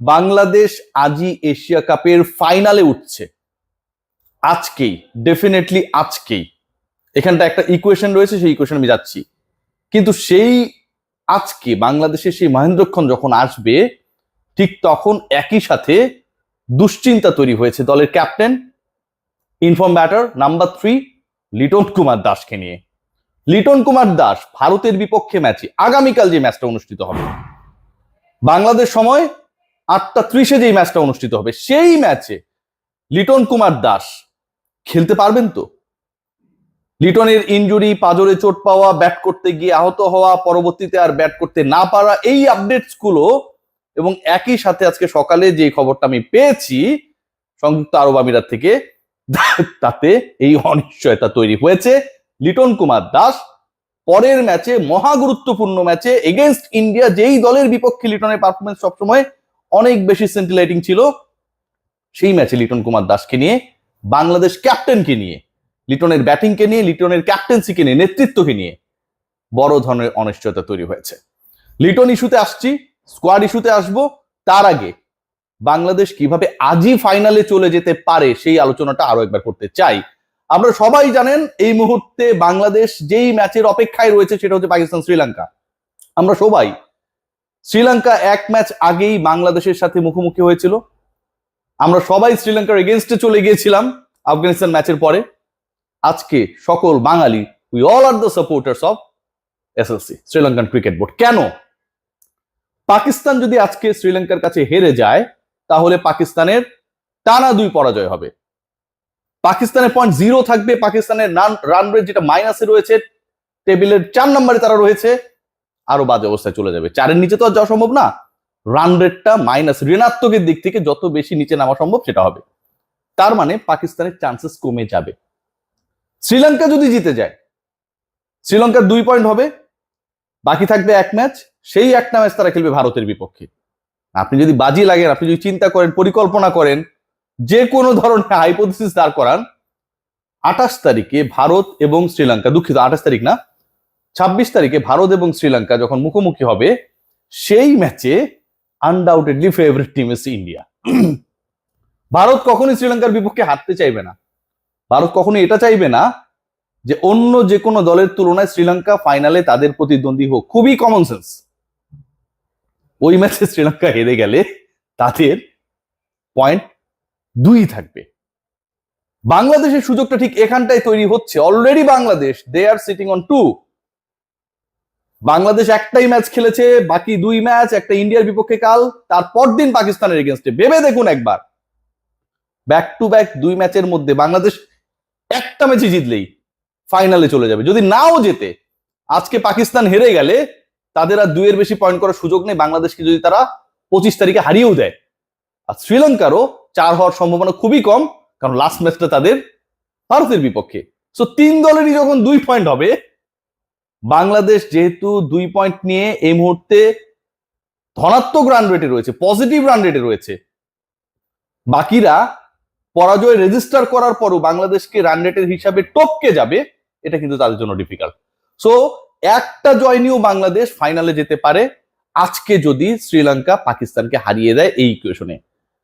বাংলাদেশ আজই এশিয়া কাপের ফাইনালে উঠছে। আজকেই ডেফিনেটলি আজকেই। এখানটা একটা ইকুয়েশন রয়েছে, সেই ইকুয়েশন আমি যাচ্ছি। কিন্তু সেই আজকে বাংলাদেশের সেই মহেন্দ্রক্ষণ যখন আসবে, ঠিক তখন একই সাথে দুশ্চিন্তা তৈরি হয়েছে দলের captain in form batter number three Liton Kumar দাসকে নিয়ে। লিটন কুমার দাস ভারতের বিপক্ষে ম্যাচে আগামীকাল যে ম্যাচটা অনুষ্ঠিত হবে। বাংলাদেশ সময় আটটা ত্রিশে যেই ম্যাচটা অনুষ্ঠিত হবে, সেই ম্যাচে লিটন কুমার দাস খেলতে পারবেন তো? লিটনের ইনজুরি, পাজরে চোট পাওয়া, ব্যাট করতে গিয়ে আহত হওয়া, পরবর্তীতে আর ব্যাট করতে না পারা, এই আপডেটসগুলো এবং একই সাথে আজকে সকালে যে খবরটা আমি পেয়েছি, সংযুক্ত আরব আমিরাত থেকে, তাতে এই অনিশ্চয়তা তৈরি হয়েছে। লিটন কুমার দাস পরের ম্যাচে, মহা গুরুত্বপূর্ণ ম্যাচে এগেনস্ট ইন্ডিয়া যেই দলের বিপক্ষে লিটনের পারফরমেন্স সবসময় অনেক বেশি সেন্টিলাইটিং ছিল। সেই ম্যাচে লিটন কুমার দাসকে নিয়ে, বাংলাদেশ ক্যাপ্টেনকে নিয়ে, লিটনের ব্যাটিংকে নিয়ে, লিটনের ক্যাপ্টেন্সিকে নিয়ে, নেতৃত্বকে নিয়ে বড় ধরনের অনিশ্চয়তা তৈরি হয়েছে। লিটন ইস্যুতে আসছি স্কোয়াড ইস্যুতে আসব। তার আগে বাংলাদেশ কীভাবে আজই ফাইনালে চলে যেতে পারে সেই আলোচনাটা আরও একবার করতে চাই। আমরা সবাই জানেন, এই মুহূর্তে বাংলাদেশ যেই ম্যাচের অপেক্ষায় রয়েছে সেটা হচ্ছে পাকিস্তান শ্রীলঙ্কা আমরা সবাই শ্রীলঙ্কা এক ম্যাচ আগেই বাংলাদেশের সাথে মুখোমুখি হয়েছিল। আমরা সবাই শ্রীলঙ্কার এগেনস্টে চলে গিয়েছিলাম আফগানিস্তান ম্যাচের পরে। আজকে সকল Bengali we all are the supporters of SLC Sri Lankan cricket board কেন? পাকিস্তান যদি আজকে শ্রীলঙ্কার কাছে হেরে যায়, তাহলে পাকিস্তানের টানা দুই পরাজয় হবে। পাকিস্তানের পয়েন্ট জিরো থাকবে, পাকিস্তানের রান রেট যেটা মাইনাসে রয়েছে টেবিলের চার নম্বরে তারা রয়েছে। আরও বাজে অবস্থায় চলে যাবে। চারের নিচে তো আর যাওয়া সম্ভব না। রান রেটটা মাইনাস ঋণাত্মকের দিক থেকে যত বেশি নিচে নামা সম্ভব সেটা হবে। তার মানে পাকিস্তানের চান্সেস কমে যাবে। শ্রীলঙ্কা যদি জিতে যায়, শ্রীলঙ্কার দুই পয়েন্ট হবে। বাকি থাকবে এক ম্যাচ সেই একটা ম্যাচ তারা খেলবে ভারতের বিপক্ষে। আপনি যদি বাজি লাগেন, আপনি যদি চিন্তা করেন, পরিকল্পনা করেন, যে কোনো ধরনের হাইপোথিস দাঁড় করান, আঠাশ তারিখে ভারত এবং শ্রীলঙ্কা, দুঃখিত, আঠাশ তারিখ না ছাব্বিশ তারিখে ভারত এবং শ্রীলঙ্কা যখন মুখোমুখি হবে, সেই ম্যাচে undoubtedly favourite team is India Bharat কখনোই শ্রীলঙ্কার বিপক্ষে হারতে চাইবে না। ভারত কখনোই এটা চাইবে না যে অন্য যে কোনো দলের তুলনায় শ্রীলঙ্কা ফাইনালে তাদের প্রতিদ্বন্দ্বী হোক। খুবই কমন সেন্স ওই ম্যাচে শ্রীলঙ্কা হেরে গেলে তাদের পয়েন্ট দুই থাকবে। বাংলাদেশের সুযোগটা ঠিক এখানটাই তৈরি হচ্ছে। Already Bangladesh they are sitting on two Bangladesh একটাই ম্যাচ খেলেছে, বাকি দুই ম্যাচ একটা ইন্ডিয়ার বিপক্ষে কাল, তারপর দিন পাকিস্তানের এগেনস্টে ভেবে দেখুন একবার। ব্যাক টু ব্যাক দুই ম্যাচের মধ্যে বাংলাদেশ একটা ম্যাচই জিতলেই ফাইনালে চলে যাবে। যদি নাও যেতে আজকে পাকিস্তান হেরে গেলে তাদের আর দুইয়ের বেশি পয়েন্ট করার সুযোগ নেই। বাংলাদেশকে যদি তারা পঁচিশ তারিখে হারিয়েও দেয়। আর শ্রীলঙ্কারও চার হওয়ার সম্ভাবনা খুবই কম, কারণ লাস্ট ম্যাচটা তাদের ভারতের বিপক্ষে। সো তিন দলেরই যখন দুই পয়েন্ট হবে বাংলাদেশ যেহেতু দুই পয়েন্ট নিয়ে এই মুহূর্তে ধনাত্মক রান রেটে রয়েছে পজিটিভ রান রেটে রয়েছে। বাকিরা পরাজয় রেজিস্টার করার পরও বাংলাদেশকে রান রেটের হিসাবে টপকে যাবে, এটা কিন্তু তাদের জন্য ডিফিকাল্ট সো একটা জয় নিয়েও বাংলাদেশ ফাইনালে যেতে পারে, আজকে যদি শ্রীলঙ্কা পাকিস্তানকে হারিয়ে দেয় এই ইকুয়েশনে